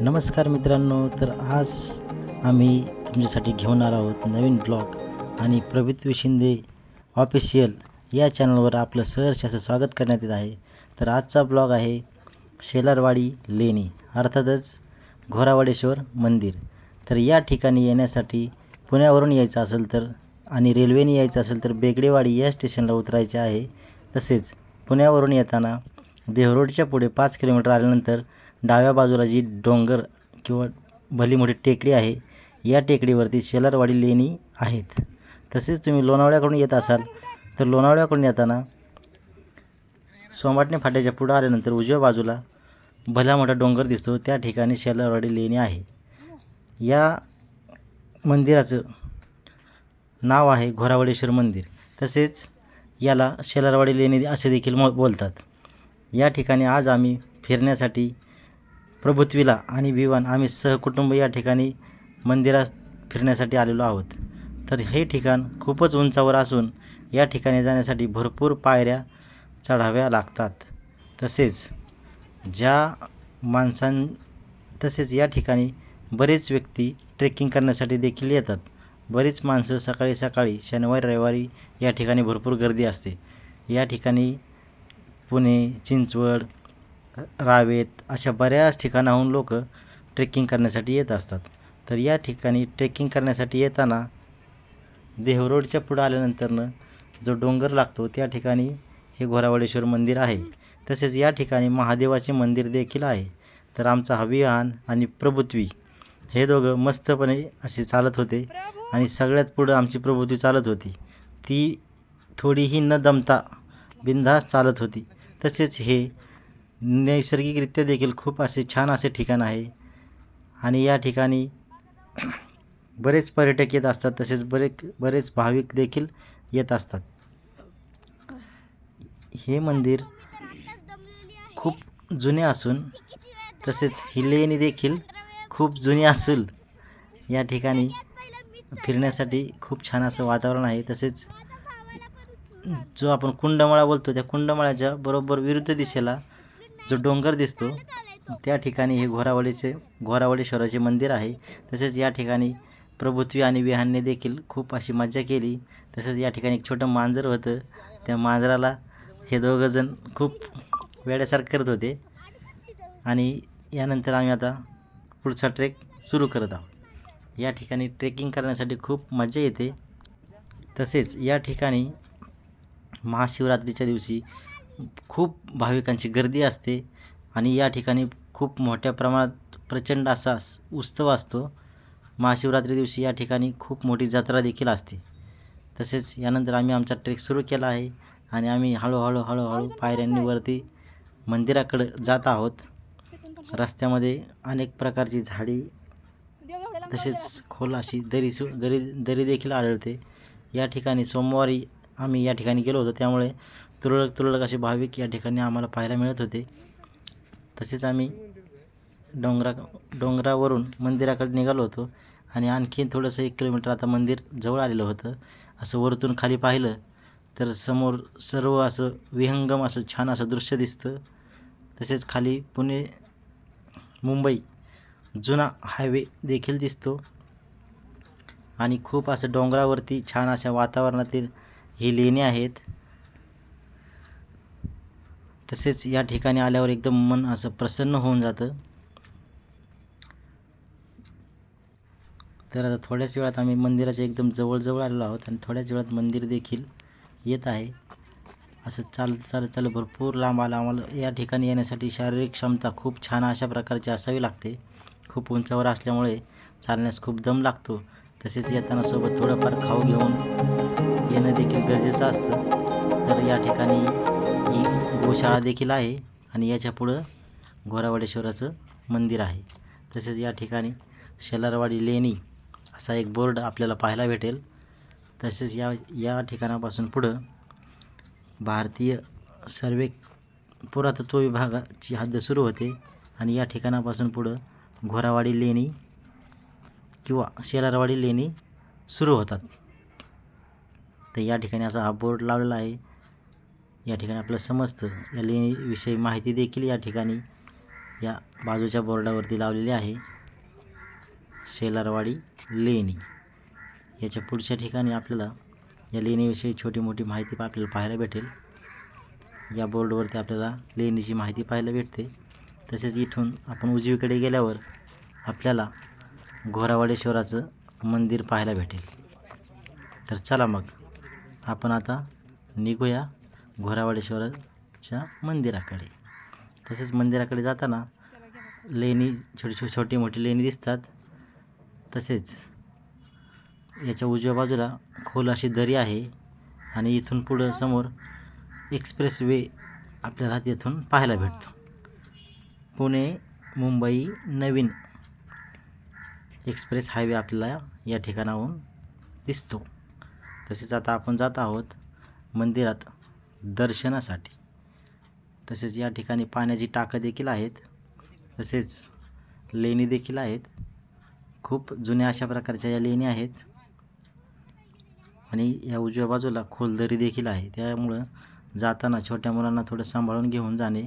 नमस्कार मित्रांनो तर आज आम्ही तुमच्यासाठी घेऊन आलो आहोत नवीन ब्लॉग आणि प्रभित्वी शिंदे ऑफिशियल या चॅनलवर आपलं सहर्ष असं स्वागत करण्यात येत आहे. तर आजचा ब्लॉग आहे शेलारवाडी लेणी अर्थातच घोरावाडेश्वर मंदिर. तर या ठिकाणी येण्यासाठी पुण्यावरून यायचं असेल तर आणि रेल्वेने यायचं असेल तर बेगडेवाडी या स्टेशनला उतरायचे आहे. तसेच पुण्यावरून येताना देहरोडच्या पुढे पाच किलोमीटर आल्यानंतर डाव्या बाजूला जी डोंगर किंवा भली मोठी टेकडी आहे या टेकडीवरती शेलारवाडी लेणी आहेत. तसेच तुम्ही लोणावळ्याकडून येत असाल तर लोणावळ्याकडून येताना सोमाटणे फाट्याच्या पुढं आल्यानंतर उजव्या बाजूला भला मोठा डोंगर दिसतो. त्या ठिकाणी शेलारवाडी लेणी आहे. या मंदिराचं नाव आहे घोरावडेश्वर मंदिर. तसेच याला शेलारवाडी लेणी असे देखील म बोलतात. या ठिकाणी आज आम्ही फिरण्यासाठी प्रभुत्वीला आणि विवान आम्ही सहकुटुंब या ठिकाणी मंदिरात फिरण्यासाठी आलेलो आहोत. तर हे ठिकाण खूपच उंचावर असून या ठिकाणी जाण्यासाठी भरपूर पायऱ्या चढाव्या लागतात. तसेच ज्या माणसां तसेच या ठिकाणी बरेच व्यक्ती ट्रेकिंग करण्यासाठी देखील येतात. बरीच माणसं सकाळी सकाळी शनिवारी रविवारी या ठिकाणी भरपूर गर्दी असते. या ठिकाणी पुणे चिंचवड रावेत अशा बऱ्याच ठिकाणाहून लोक ट्रेकिंग करण्यासाठी येत असतात. तर या ठिकाणी ट्रेकिंग करण्यासाठी येताना देहरोडच्या पुढं आल्यानंतरनं जो डोंगर लागतो त्या ठिकाणी हे घोरावडेश्वर मंदिर आहे. तसेच या ठिकाणी महादेवाचे मंदिर देखील आहे. तर आमचा हविहान आणि प्रभुत्वी हे दोघं मस्तपणे असे चालत होते आणि सगळ्यात पुढं आमची प्रभुत्वी चालत होती. ती थोडीही न दमता बिनधास्त चालत होती. तसेच हे नैसर्गिकरित्या देखील खूप असे छान असे ठिकाण आहे. आणि या ठिकाणी बरेच पर्यटक येत असतात तसेच बरे बरेच भाविक देखील येत असतात. हे मंदिर खूप जुने असून तसेच ही लेणी देखील खूप जुनी असून या ठिकाणी फिरण्यासाठी खूप छान असं वातावरण आहे. तसेच जो आपण कुंडमाळा बोलतो त्या कुंडमाळ्याच्या बरोबर विरुद्ध दिशेला जो डोंगर दिसतो त्या ठिकाणी हे घोरावडीचे घोरावडेश्वराचे मंदिर आहे. तसेच या ठिकाणी प्रभुत्वी आणि विहानने देखील खूप अशी मजा केली. तसेच या ठिकाणी एक छोटं मांजर होतं. त्या मांजराला हे दोघंजण खूप वेड्यासारखं करत होते. आणि यानंतर आम्ही आता पुढचा ट्रेक सुरू करत आहोत. या ठिकाणी ट्रेकिंग करण्यासाठी खूप मजा येते. तसेच या ठिकाणी महाशिवरात्रीच्या दिवशी खूप भाविकांची गर्दी असते आणि या ठिकाणी खूप मोठ्या प्रमाणात प्रचंड असा उत्सव असतो. महाशिवरात्री दिवशी या ठिकाणी खूप मोठी जत्रा देखील असते. तसेच यानंतर आम्ही आमचा ट्रेक सुरू केला आहे आणि आम्ही हळूहळू हळूहळू पायऱ्यांनी वरती मंदिराकडे जात आहोत. रस्त्यामध्ये अनेक प्रकारची झाडी तसेच खोल अशी दरी सु दरी दरी देखील आढळते. या ठिकाणी सोमवारी आम्ही या ठिकाणी गेलो होतो त्यामुळे तुरळक तुरळक असे भाविक या ठिकाणी आम्हाला पाहायला मिळत होते. तसेच आम्ही डोंगरा डोंगरावरून मंदिराकडे निघालो होतो आणि आणखीन थोडंसं एक किलोमीटर आता मंदिर जवळ आलेलं होतं. असं वरतून खाली पाहिलं तर समोर सर्व असं विहंगम असं छान असं दृश्य दिसतं. तसेच खाली पुणे मुंबई जुना हायवे देखील दिसतो. आणि खूप असं डोंगरावरती छान अशा वातावरणातील ही लेणी आहेत. तसेच या ठिकाणी आल्यावर एकदम मन असं प्रसन्न होऊन जातं. तर आता थोड्याच वेळात आम्ही मंदिराच्या एकदम जवळजवळ आलेलो आहोत आणि थोड्याच वेळात मंदिर देखील येत आहे. असं चाल चाल चाल भरपूर लांब आलं. आम्हाला या ठिकाणी येण्यासाठी शारीरिक क्षमता खूप छान अशा प्रकारची असावी लागते. खूप उंचावर असल्यामुळे चालण्यास खूप दम लागतो. तसेच येताना सोबत थोडंफार खाऊ घेऊन येणं देखील गरजेचं असतं. तर या ठिकाणी ही गोशाळा देखील आहे आणि याच्या पुढं मंदिर आहे. तसेच या ठिकाणी शेलारवाडी लेणी असा एक बोर्ड आपल्याला पाहायला भेटेल. तसेच या या ठिकाणापासून पुढं भारतीय सर्वे पुरातत्व विभागाची हद्द सुरू होते आणि या ठिकाणापासून पुढं घोरावाडी लेणी किंवा शेलारवाडी लेणी सुरू होतात. तर या ठिकाणी असा हा बोर्ड लावलेला आहे. या ठिकाणी आपलं समजतं. या लेणीविषयी माहिती देखील या ठिकाणी या बाजूच्या बोर्डावरती लावलेली आहे. शेलारवाडी लेणी. याच्या पुढच्या ठिकाणी आपल्याला या लेणीविषयी छोटी मोठी माहिती आपल्याला पाहायला भेटेल. या बोर्डवरती आपल्याला लेणीची माहिती पाहायला भेटते. तसेच इथून आपण उजवीकडे गेल्यावर आपल्याला घोरावाडेश्वराचं मंदिर पाहायला भेटेल. तर चला मग आपण आता निघूया. घोरावाडेश्वराच्या मंदिराकडे. तसेच मंदिराकडे जाताना लेणी छोटी छोटी छोटी मोठी लेणी दिसतात. तसेच याच्या उजव्या बाजूला खोल अशी दरी आहे आणि इथून पुढं समोर एक्सप्रेस वे आपल्याला तिथून पाहायला भेटतो. पुणे मुंबई नवीन एक्सप्रेस हायवे आपल्याला या ठिकाणाहून दिसतो. तसेच आता आपण जात आहोत मंदिरात. दर्शनासाठी. तसेच या ठिकाणी पाण्याची टाकं देखील आहेत. तसेच लेणी देखील आहेत. खूप जुन्या अशा प्रकारच्या या लेणी आहेत. आणि या उजव्या बाजूला खोलदरी देखील आहे. त्यामुळं जाताना छोट्या मुलांना थोडं सांभाळून घेऊन जाणे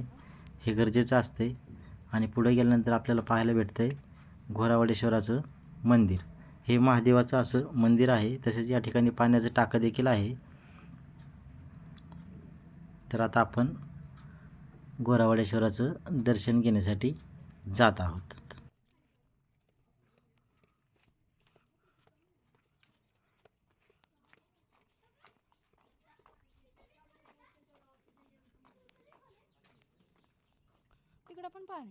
हे गरजेचं असते. आणि पुढे गेल्यानंतर आपल्याला पाहायला भेटतं आहे घोरावडेश्वराचं मंदिर. हे महादेवाचं असं मंदिर आहे. तसेच या ठिकाणी पाण्याचं टाकं देखील आहे. तर आता आपण गोरावाडेश्वराचं दर्शन घेण्यासाठी जात आहोत. तिकडं पण पाणी.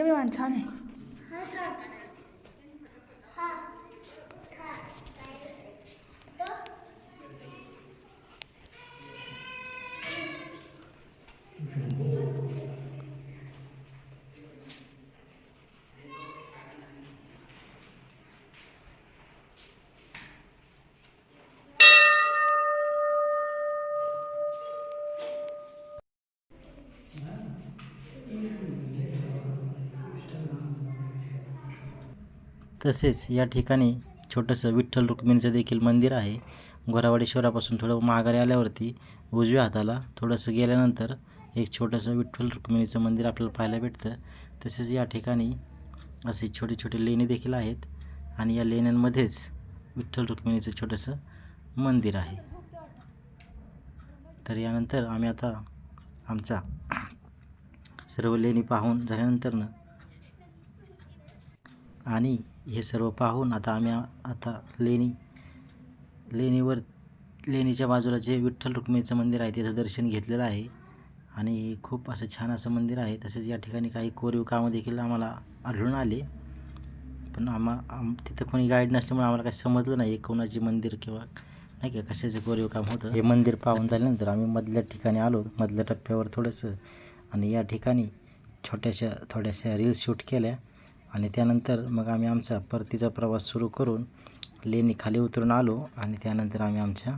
ये विमान छान आहे तसेच या ठिकाणी छोटंसं विठ्ठल रुक्मिणीचं देखील मंदिर आहे. गोरावाडेश्वरापासून थोडं माघारी आल्यावरती उजव्या हाताला थोडंसं गेल्यानंतर एक छोटंसं विठ्ठल रुक्मिणीचं मंदिर आपल्याला पाहायला भेटतं. तसेच या ठिकाणी अशी छोटी छोटी लेणी देखील आहेत आणि या लेण्यांमध्येच विठ्ठल रुक्मिणीचं छोटंसं मंदिर आहे. तर यानंतर आम्ही आता आमचा सर्व लेणी पाहून झाल्यानंतरनं आणि हे सर्व पाहून आता आम्ही आता लेणी लेणीवर लेणीच्या बाजूला जे विठ्ठल रुक्मिणीचं मंदिर आहे तिथं दर्शन घेतलेलं आहे. आणि खूप असं छान असं मंदिर आहे. तसेच या ठिकाणी काही कोरीव कामं देखील आम्हाला आढळून आले. पण आम्हा आम तिथं कोणी गाईड नसल्यामुळे आम्हाला काही समजलं नाही. कोणाचे मंदिर किंवा नाही का कशाचं कोरीव काम होतं? हे मंदिर पाहून झाल्यानंतर आम्ही मधल्या ठिकाणी आलो. मधल्या टप्प्यावर थोडंसं. आणि या ठिकाणी छोट्याशा थोड्याशा रील्स शूट केल्या. आणि त्यानंतर मग आम्ही आमचा परतीचा प्रवास सुरू करून लेणी खाली उतरून आलो आणि त्यानंतर आम्ही आमच्या